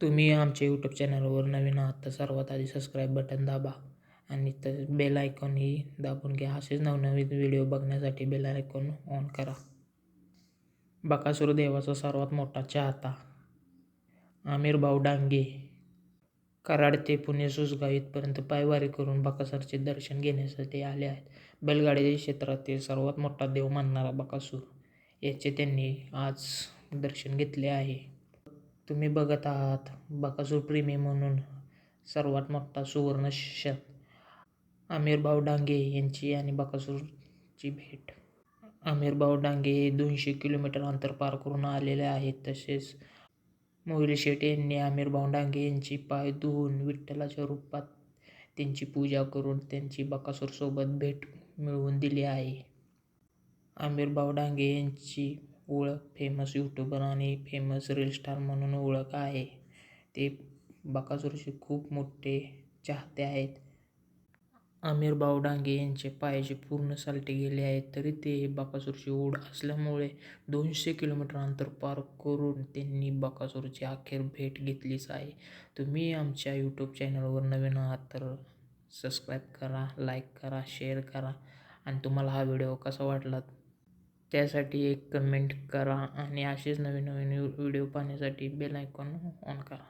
तुम्ही आमच्या यूट्यूब चॅनलवर नवीन आहात तर सर्वात आधी सबस्क्राईब बटन दाबा आणि तर बेल आयकॉनही दाबून घ्या. असेच नवनवीन व्हिडिओ बघण्यासाठी बेल आयकॉन ऑन करा. बकासूर देवाचा सर्वात मोठा चाहता. आमिर भाऊ डांगे. कराड ते पुणे सुसगाव इथपर्यंत पायवारी करून बकासूरचे दर्शन घेण्यासाठी आले आहेत. बैलगाडी क्षेत्रातील सर्वात मोठा देव मानणारा बकासूर याचे त्यांनी आज दर्शन घेतले आहे. तुम्ही बघत आहात बकासूर प्रेमी म्हणून सर्वात मोठा सुवर्ण क्षण आमिरभाऊ डांगे यांची आणि बकासूरची भेट. आमिरभाऊ डांगे हे दोनशे किलोमीटर अंतर पार करून आलेले आहेत. तसेच मोहिल शेट यांनी आमिरभाऊ डांगे यांची पाय धुवून विठ्ठलाच्या रूपात त्यांची पूजा करून त्यांची बकासूरसोबत भेट मिळवून दिली आहे. आमिरभाऊ डांगे यांची ओळख फेमस यूट्यूबर आणि फेमस रील स्टार म्हणून ओळख आहे. ते बकासूरचे खूप मोठे चाहते आहेत. आमिर भाऊ डांगे यांचे पायाचे पूर्ण सालटे गेले आहेत तरी ते बकासूरची ओढ असल्यामुळे दोनशे किलोमीटर अंतर पार करून त्यांनी बकासूरची अखेर भेट घेतलीच आहे. तुम्ही आमच्या यूट्यूब चॅनलवर नवीन आहात तर सबस्क्राईब करा लाईक करा शेअर करा. आणि तुम्हाला हा व्हिडिओ कसा वाटला त्यासाठी एक कमेंट करा आणि असेच नवीन नवीन व्हिडिओ पाहण्यासाठी बेल आयकॉन ऑन करा.